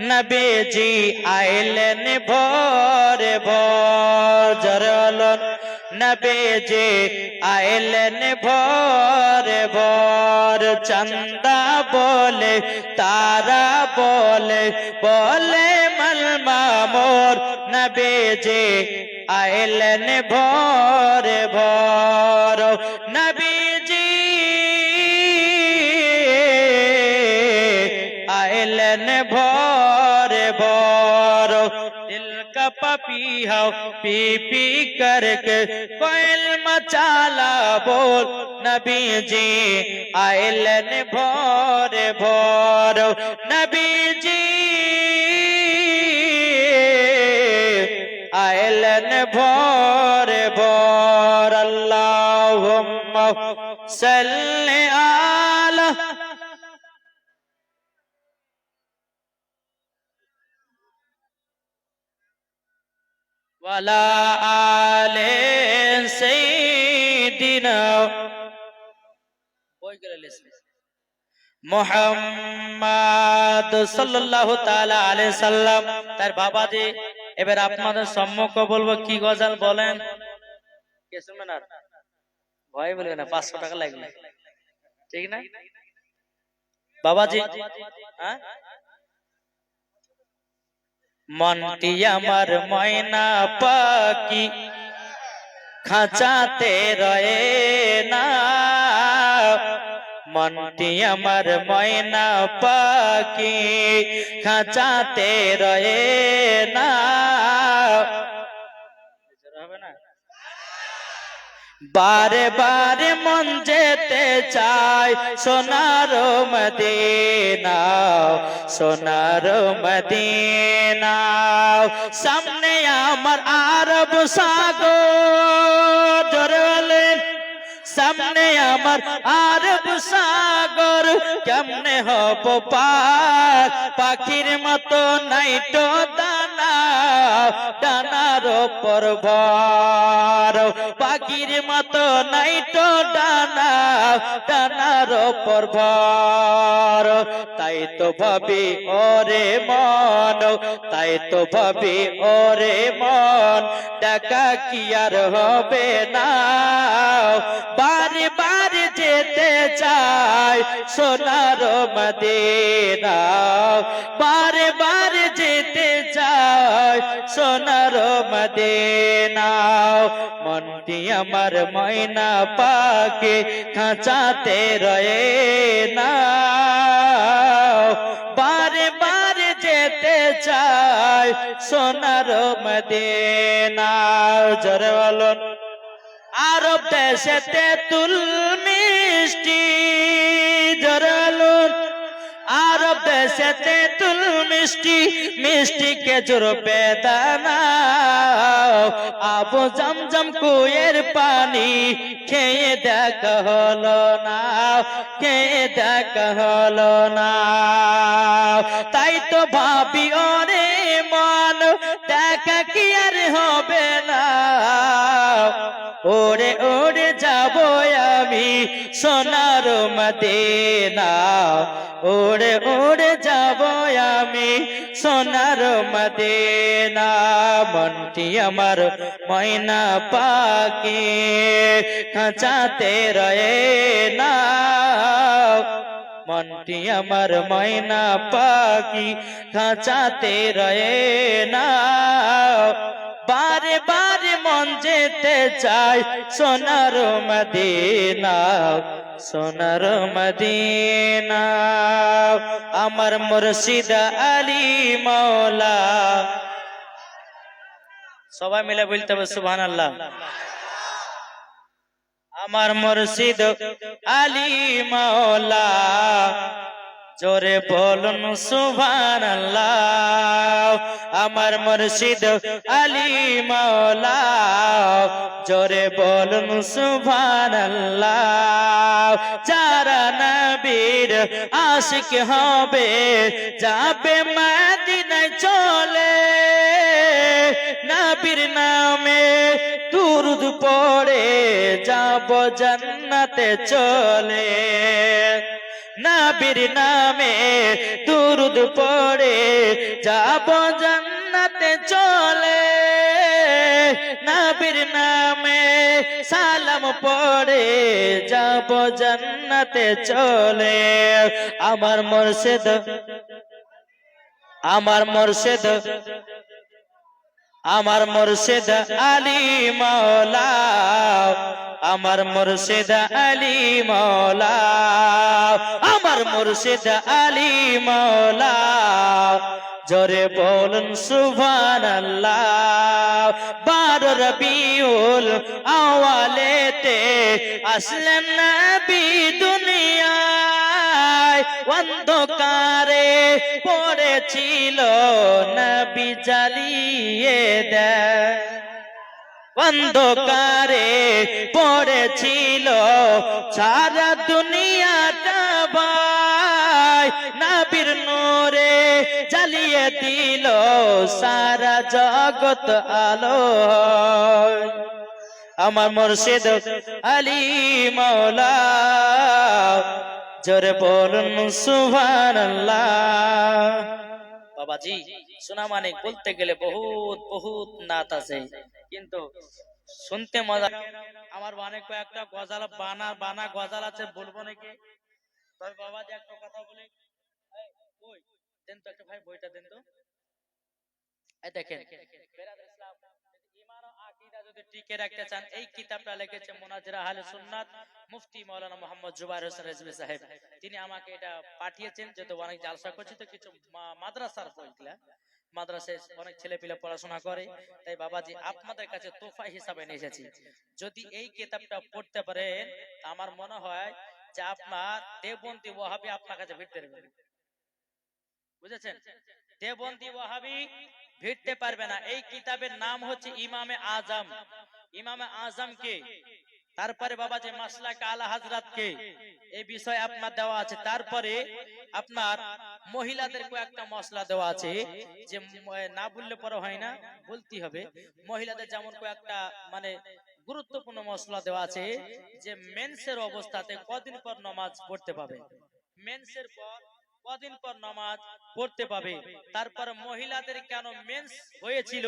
নবীজি আইলেন ভোরে ভোর জরলন নবীজি আইলেন ভোরে ভোর, চন্দা বলে, তারা বলে বলে মলমা মোর নবীজি আইলেন ভোরে ভোর, নবীজি আইলেন ভোরে का पपीहा पी पी करके कोयल मचाला बोल नबी जी आइलन भोर भोर नबी जी आइलन भोर भोर अल्लाहुम्मा सल्ली आला ولا آل سيدنا মোহাম্মদ সাল্লাল্লাহু তাআলা আলাইহি সাল্লাম তার বাবা যে এবার আপনাদের সম্মুখ বলবো কি গজাল বলেন কে শুনবেন আর ভয় বলবে না পাঁচশো টাকা লাগবে ঠিক না বাবাজি হ্যাঁ মনটি আমার ময়না পাকি খাঁচাতে রয়ে না। মনটি আমার ময়না পাকি খাঁচাতে রয়ে না হবে না বারে বারে মন যেতে চাই সোনার মদিনা সোনার মদিনা সামনে আমার আরব সাগর সামনে আমার আরব সাগর, কেমনে হব পাখির মতো নাইটো ডানার ওপর ভর। পাখির মতো নাইটো ডানা, ডানার ওপর ভর। তাই তো ভাবি ওরে মন, তাই তো ভাবি ওরে মন। ডাকা কি আর হবে না। বারে যেতে চাই সোনার মদিনা। বারে বারে যেতে চাই সোনার মদিনা। মনটি আমার ময়না পাকে খাঁচাতে রয়ে না। বারে বারে যেতে চাই সোনার মদিনা। জরে বলুন। আরব দেশেতে তুল মিষ্টি জরালুন আরব দেশেতে তুল মিষ্টি মিষ্টি কেজুর বেদানা। আবু জমজম কুয়ের পানি খেয়ে দেখা হলো না, খেয়ে দেখা না। তাই তো ভাবি ওরে মন, দেখা কি আর হবে না। ওরে ওরে যাব আমি সোনার মদিনা। ওরে ওরে যাব আমি সোনার মদিনা। মনটি আমার ময়না পাকে খাঁচাতে রয়ে না। মনটি আমার ময়না পাখি, খাঁচাতে রয়ে না। বারে বারে মন যেতে চাই। সোনার মদিনা সোনার মদিনা। আমার মুর্শিদ আলী মৌলা সবাই মিলে বলতে হবে সুবহান আল্লাহ আমার মুর্শিদ আলী মাওলা। জোরে বলুন সুভান আমার মুর্শিদ আলী মাওলা জোরে বলুন সুভান যারা নবীর আশিক হবে, যাবে মদিনায় চলে। নবীর নামে দুরুদ পড়ে, যাব জান্নাতে চলে। নবীর নামে দুর দুরুদ পড়ে, যাব জান্নাতে চলে। নবীর নামে সালাম পড়ে, যাব জান্নাতে চলে। আমার মুর্শিদ আমার মুর্শিদ আমার মুর্শিদ আলী মাওলা। আমার মুর্শিদ আলী মাওলা আমার মুর্শিদ আলী মাওলা জোরে বলুন সুভান আল্লাহ বারো রবিউল আওয়ালেতে আসলেন নবী দুনিয়ায়। অন্ধকারে পড়েছিল নবী জ্বালিয়ে দেয়। অন্ধকারে পড়েছিল। সারা দুনিয়াটা ভাই নাবির নোরে জ্বালিয়ে দিল। সারা জগৎ আলো আমার মুর্শিদ আলী মৌলা জোরে বলুন সুভান বাবাজি সোনা বলতে গেলে বহুত বহুত নাত আছে। কিন্তু শুনতে মজা আমার অনেক কয়েকটা গজাল বানা বানা গজাল আছে, বলব নাকি? তবে বাবাজি একটা কথা দেন তো একটা ভাই, বইটা দেন তো। এই দেখেন টিকে রাখতে চান, এই কিতাবটা সুন্নাত, মুফতি মোহাম্মদ তিনি আমাকে এটা পাঠিয়েছেন, যেহেতু অনেক জালসা করছি, তো কিছু মাদ্রাসার বইগুলা মাদ্রাসায় অনেক ছেলেপিলে পড়াশোনা করে। তাই বাবাজি আপনাদের কাছে তোফা হিসাবে নিয়ে এসেছি। যদি এই কিতাবটা পড়তে পারেন আমার মনে হয় যে আপনার দেবন্দি ওয়াহাবি আপনার কাছে ভিড়তে পারবে। বুঝেছেন? দেবন্দি ওয়াহাবি ভিড়তে পারবে না। এই কিতাবের নাম হচ্ছে ইমামে আজম। ইমামে আজম কে তারপরে বাবা যে মাসলা আলা হাজরাত কে এই বিষয়ে আপনার দেওয়া আছে। তারপরে আপনার মহিলাদের কয়েকটা মশলা দেওয়া আছে যে না বললে পরে হয় না বলতে হবে। মহিলাদের যেমন কয়েকটা মানে গুরুত্বপূর্ণ মশলা দেওয়া আছে যে মেন্সের অবস্থাতে কদিন পর নমাজ পড়তে পাবে। মেন্সের পর কদিন পর নামাজ পড়তে পাবে। তারপর মহিলাদের কেন মেন্স হয়েছিল?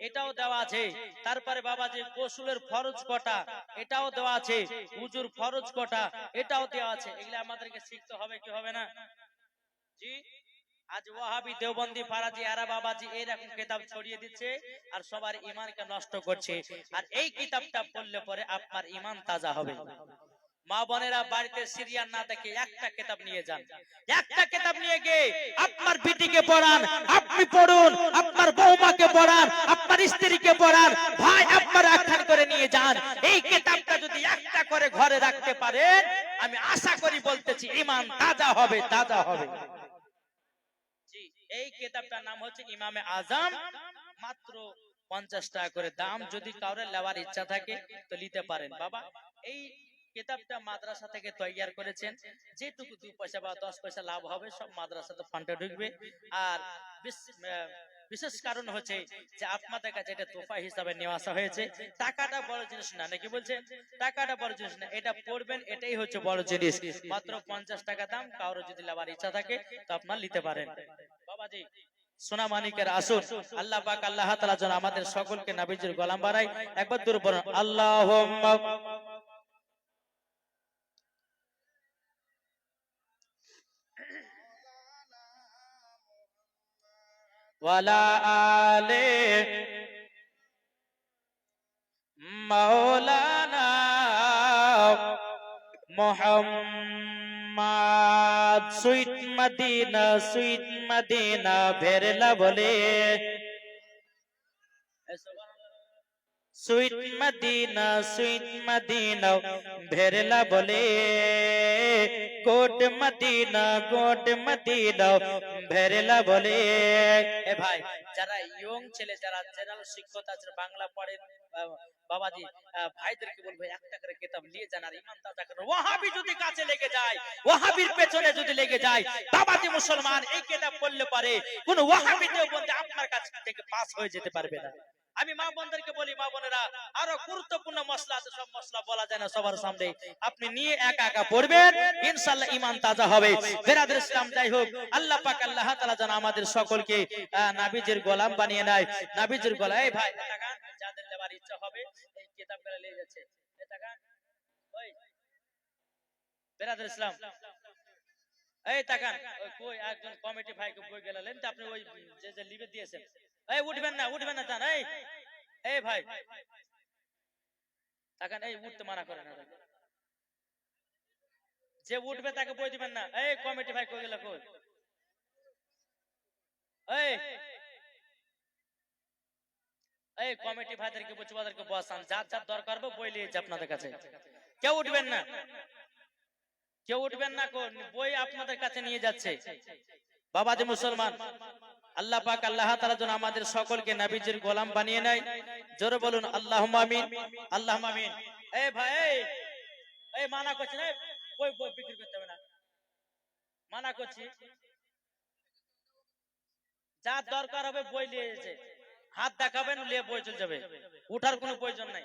এটাও দেওয়া আছে। তারপরে বাবা যে গোসলের ফরজ কটা? এটাও দেওয়া আছে। উজুর ফরজ কটা? এটাও দেওয়া আছে। এগুলো আমাদেরকে শিখতে হবে, কি হবে না? জি? আজ ওয়াহাবি, দেওবন্দি, ফারাজি আরা বাবাজি এইরকম কিতাব ছড়িয়ে দিচ্ছে আর সবার ইমানকে নষ্ট করছে। আর এই কিতাবটা পড়লে পরে আপনার ইমান তাজা হবে। মা বোনেরা বাড়িতে সিরিয়াল না দেখে একটা কিতাব নিয়ে যান। একটা কিতাব নিয়ে গিয়ে আপনার বিটিকে পড়ান, আপনি পড়ুন, আপনার বৌমাকে পড়ান, আপনার স্ত্রীকে পড়ান, ভাই আপনার একখান করে নিয়ে যান। এই কিতাবটা যদি একটা করে ঘরে রাখতে পারেন, আমি আশা করি বলতেছি, ইমান তাজা হবে তাজা হবে। এই কিতাবটার নাম হচ্ছে ইমামে আজম। মাত্র পঞ্চাশ টাকা করে দাম, যদি কাউরে নেওয়ার ইচ্ছা থাকে, তো নিতে পারেন। বাবা, এই কিতাবটা মাদ্রাসা থেকে তৈয়ার করেছেন। যেটুকু দুই পয়সা বা দশ পয়সা লাভ হবে, সব মাদ্রাসাতে ফান্ডে ঢুকবে। আর বিশেষ কারণ হচ্ছে যে আপনাদের কাছে এটা তোফা হিসাবে নেওয়া আসা হয়েছে। টাকাটা বড় জিনিস না, নাকি বলছেন? টাকাটা বড় জিনিস না, এটা পড়বেন, এটাই হচ্ছে বড় জিনিস। মাত্র পঞ্চাশ টাকা দাম, কারও যদি নেওয়ার ইচ্ছা থাকে, তো আপনার নিতে পারেন। বাবাজি, সোনা মানিকের আসুন আল্লাহ পাক আল্লাহ তাআলা যেন আমাদের সকলকে নাবিজির গোলাম বানায়। একবার দূর পড়ুন আল্লাহ ওয়ালা আলে মাওলানা Mohammad. Sweet Medina sweet Medina ভেরলা বলে। সুইট মদিনা সুইট মদিনা, ভেরলা বলে, কোট মদিনা কোট মদিনা, ভেরলা বলে। এ ভাই, যারা ইয়ং ছেলে, যারা জেনারেল শিক্ষক আছে বাংলা পড়েন বাবাজি ভাইদেরকে বলব, একটা করে কিতাব নিয়ে যান আর ইমান তাজা করেন ওয়াহাবি যদি কাছে লেগে যায়, ওয়াহাবির পেছনে যদি লেগে যায়, বাবাজি মুসলমান, এই কিতাব পড়লে পারে কোন ওয়াহাবি দেওবন্দি আপনার কাছ থেকে পাস হয়ে যেতে পারবে না। আমি মা বোনদেরকে বলি, মা বোনেরা, আরও গুরুত্বপূর্ণ মশলা আছে, সব মশলা বলা যায় না সবার সামনে। আপনি নিয়ে একা একা পড়বেন, ইনশাআল্লাহ ইমান তাজা হবে। বেরাদের ইসলাম যাই হোক, আল্লাহ পাক, আল্লাহ তাআলা যেন আমাদের সকলকে নাবিজের গোলাম বানিয়ে নেয়। নাবিজের গোলাম, এই ভাই যাদের নেবার ইচ্ছা হবে, এই কিতাবগুলো নিয়ে যাচ্ছে। এই টাকা ওই, বেরাদের ইসলাম। এই তাকান কই, একজন কমিটি ভাইকে বই গেলেন তো আপনি ওই যে যে লিবে দিয়েছেন। এই, উঠবেন না উঠবেন না এই। এই ভাই। এই, উঠতে মানা করে না। যে উঠবে তাকে বই দিবেন না। এই, কমিটি ভাই কই গেল, কই? এই। এই, কমিটি ভাইদেরকে বলছি, ওদেরকে বসান যার যার দরকার বই আপনাদের কাছে। কেউ উঠবেন না। কেউ উঠবেন না বই আপনাদের কাছে নিয়ে যাচ্ছে। বাবা যে মুসলমান। আল্লাহ পাক আল্লাহ তাআলা যেন আমাদের সকলকে নবীজির গোলাম বানিয়ে নেয়। জোরে বলুন, আল্লাহুম্মা আমিন। আল্লাহুম্মা আমিন। এই ভাই এই মানা করছি না বই বই বিক্রি করতে হবে না। মানা করছি। যার দরকার হবে বই নিয়ে এসে। হাত দেখাবেন, নিয়ে বই চলে যাবে। উঠার কোনো প্রয়োজন নাই।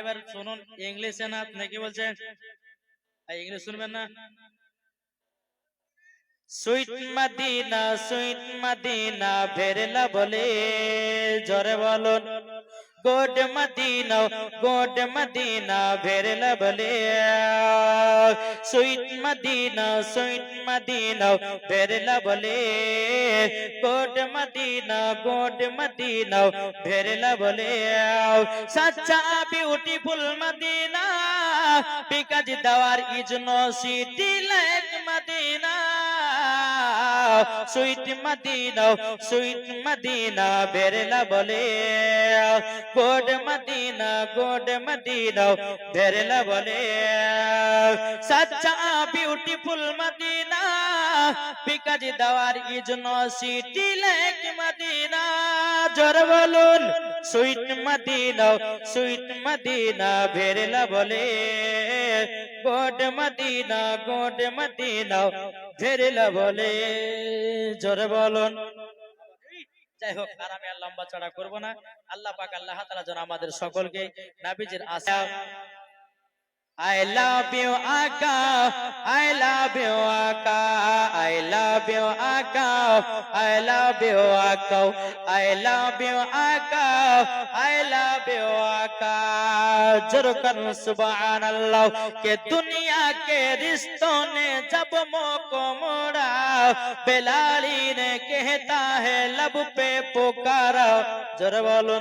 এবার শুনুন ইংলিশে বলছেন? ইংলিশ শুনবেন না? সুইট সুইট বলে জরে বলুন। গোড মদিনা গোড মদিনা ভেরলা বলে সুইট মদিনা সুইট মদিনা ভেরলা বলে গোড মদিনা গোড মদিনা ভেরলা বলে সচ্চা beautiful Medina because there is no city like Medina sweet Medina sweet Medina Berla বলে। গোড মদিনা গোড মদিনা বেরলা বলে। সচ্চা beautiful Medina because there is no city like Medina. জোর বলুন, sweet Medina sweet Medina বেরলা বলে। গোড Madina good Medina ফেরিলা বলে। জোরে বলুন যাই হোক আর আমি আর লম্বা চড়া করব না আল্লাহ পাক আল্লাহ তালা যেন আমাদের সকলকে নাবিজের আশা I love you, Aka. I love you, Aka. I love you, Aka. I love you, Aka. I love you, Aka. I love you, Aka. Jurkan Subhanallah. Ke dun रिश्तों ने जब मोको मोड़ा, बेलाली ने कहता है, लब पे पुकारा। जरा बोलो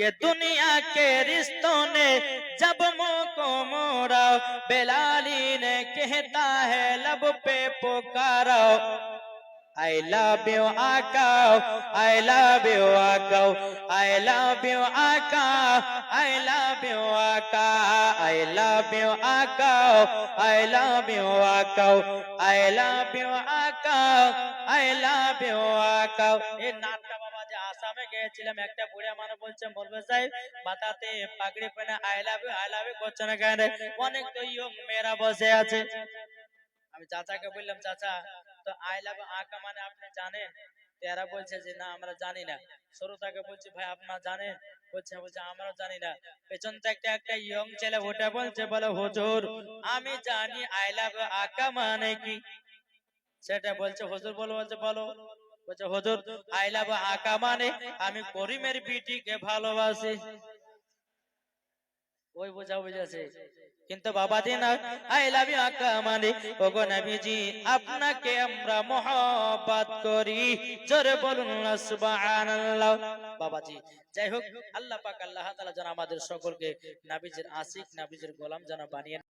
के दुनिया के रिश्तों ने जब मुँह को मोड़ा, बेलाली ने कहता है, लब पे पुकारो। I love you, Aka. I love you, Aka. I love you, Aka. I love you, Aka. I love you, Aka. I love you, Aka. I love you, Aka. I love you, Aka. এই আসামে গিয়েছিলাম একটা বুড়া মানুষ বলছে বলবে সাহেব মাথাতে পাগড়ি পরে I love you I love you করছে না কেন অনেক তো ইয়ং মেয়েরা বসে আছে আমি চাচাকে বললাম চাচা তো আই লাভ আঁকা মানে আপনি জানেন? এরা বলছে যে, না, আমরা জানি না। সরুতাকে বলছি, ভাই আপনারা জানেন? বলছে বলছে, আমরাও জানি না। পেছন থেকে একটা ইয়ং ছেলে বলছে, বলে আমি জানি আই লাভ আঁকা মানে কি? সেটা বলছে, হুজুর বলো, বলছে বলো। বলছে, হুজুর আই লাভ আঁকা মানে আমি করিমের বিটিকে ভালোবাসি। ওই বোঝা বুঝেছে। কিন্তু বাবা দিন আই লাভ ইউ আকা মানে। ওগো নবীজি, আপনাকে আমরা মহব্বত করি। জোরে বলুন না সুবহানাল্লাহ। বাবাজি, যাই হোক, আল্লাহ পাক, আল্লাহ তাআলা যেন আমাদের সকলকে নবীজির আশিক, নবীজির গোলাম যেন বানিয়ে